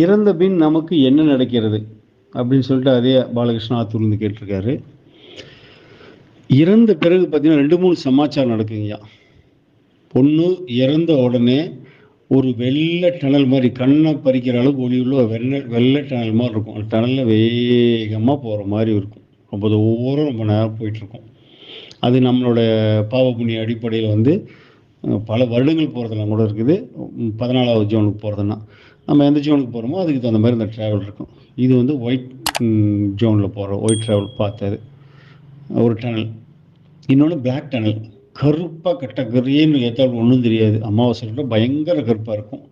இறந்த பின் நமக்கு என்ன நடக்கிறது? அப்படின்னு சொல்லிட்டு அதே பாலகிருஷ்ண ஆத்தூர்ந்து கேட்டிருக்காரு. இறந்த பிறகு பார்த்தீங்கன்னா ரெண்டு மூணு சமாச்சாரம் நடக்குங்கய்யா. பொண்ணு இறந்த உடனே ஒரு வெள்ளை டனல் மாதிரி கண்ணை பறிக்கிற அளவுக்கு ஒளி உள்ள வெள்ளை வெள்ளை டனல் மாதிரி இருக்கும். அந்த டனலில் வேகமாக போகிற மாதிரி இருக்கும். ரொம்ப தூரம் ரொம்ப நேரம் போயிட்டுருக்கும். அது நம்மளோட பாவ புண்ணிய அடிப்படையில் வந்து பல வருடங்கள் போகிறதெல்லாம் கூட இருக்குது. பதினாலாவது ஜோனுக்கு போகிறதுனா நம்ம எந்த ஜோனுக்கு போகிறோமோ அதுக்கு தகுந்த மாதிரி இந்த ட்ராவல் இருக்கும். இது வந்து ஒயிட் ஜோனில் போகிற ஒயிட் ட்ராவல் பார்த்தது. ஒரு டனல் இன்னொன்று பிளாக் டனல் கருப்பாக கட்ட கரியன்னு ஏற்றாலும் ஒன்றும் தெரியாது. அமாவாசைகளோட பயங்கர கருப்பாக இருக்கும்.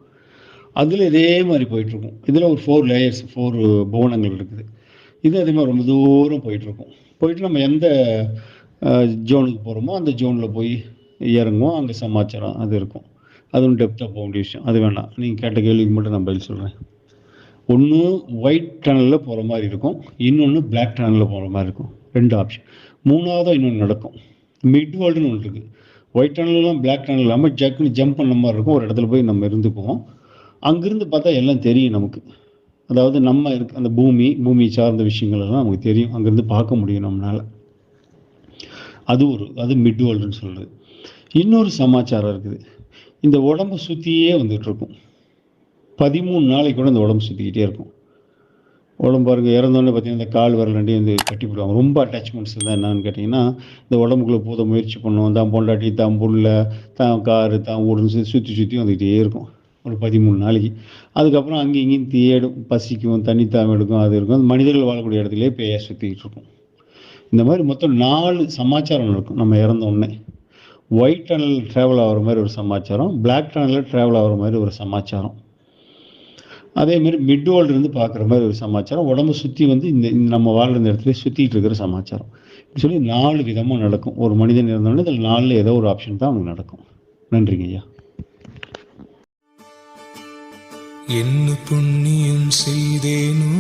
அதில் இதே மாதிரி போயிட்டுருக்கும். இதில் ஒரு ஃபோர் லேயர்ஸ் ஃபோர் புவனங்கள் இருக்குது. இது அதே மாதிரி ரொம்ப தூரம் போயிட்டுருக்கும். போயிட்டு நம்ம எந்த ஜோனுக்கு போகிறோமோ அந்த ஜோனில் போய் இறங்குவோம். அங்கே சமாச்சாரம் அது இருக்கும். அது ஒன்றும் டெப்த்தாக போக வேண்டிய விஷயம் அது வேணாம் நீங்கள் கேட்ட கேள்விக்கு மட்டும் நான் பதில் சொல்கிறேன் ஒன்று ஒயிட் டனலில் போகிற மாதிரி இருக்கும். இன்னொன்று பிளாக் டனலில் போகிற மாதிரி இருக்கும். ரெண்டு ஆப்ஷன் மூணாவதாக இன்னொன்று நடக்கும். மிட் வேர்ல்டுன்னு ஒன்று இருக்குது ஒயிட் டனல்லாம் பிளாக் டனல் இல்லாமல் ஜக்குன்னு ஜம்ப் பண்ண மாதிரி இருக்கும். ஒரு இடத்துல போய் நம்ம இருந்துக்குவோம். அங்கேருந்து பார்த்தா எல்லாம் தெரியும் நமக்கு. அதாவது நம்ம இருக்க அந்த பூமி பூமி சார்ந்த விஷயங்கள் எல்லாம் நமக்கு தெரியும். அங்கேருந்து பார்க்க முடியும் நம்மளால். அது ஒரு அது மிட் வேர்ல்டுன்னு சொல்கிறது இன்னொரு சமாச்சாரம் இருக்குது. இந்த உடம்பு சுற்றியே வந்துட்டு பதிமூணு நாளைக்கு கூட இந்த உடம்பு சுற்றிக்கிட்டே இருக்கும். உடம்பு பாருங்கள் இறந்தோடனே பார்த்தீங்கன்னா இந்த கால் வரலண்டி வந்து கட்டி போடுவாங்க. ரொம்ப அட்டாச்மெண்ட்ஸ் தான் என்னன்னு கேட்டிங்கன்னா இந்த உடம்புக்குள்ளே போத முயற்சி பண்ணுவோம். தான் பொண்டாட்டி தான் புள்ள தான் காரு தான் ஓடுன்னு சுற்றி சுற்றி வந்துக்கிட்டே இருக்கும். ஒரு பதிமூணு நாளைக்கு. அதுக்கப்புறம் அங்கேயும் இங்கேயும் தேடும் பசிக்கும் தண்ணி தாமம் எடுக்கும் அது இருக்கும். அந்த மனிதர்கள் வாழக்கூடிய இடத்துலயே பேய சுற்றிக்கிட்டு இருக்கும். இந்த மாதிரி மொத்தம் நாலு சமாச்சாரம் நடக்கும் நம்ம இறந்த உடனே. ஒயிட் டனல் ட்ராவல் ஆகிற மாதிரி ஒரு சமாச்சாரம். பிளாக் டனலில் ட்ராவல் ஆகிற மாதிரி ஒரு சமாச்சாரம். அதே மாதிரி மிட் வேர்ல்டு இருந்து பார்க்குற மாதிரி ஒரு சமாச்சாரம். உடம்பு சுற்றி வந்து இந்த நம்ம வாழ்ற இந்த இடத்துல சுற்றிட்டு இருக்கிற சமாச்சாரம். இப்படி சொல்லி நாலு விதமாக நடக்கும். ஒரு மனிதன் இருந்தோடனே இதில் நாலில் ஏதோ ஒரு ஆப்ஷன் தான் அவனுக்கு நடக்கும். நன்றிங்க ஐயா. என்ன புண்ணியம் செய்தேனோ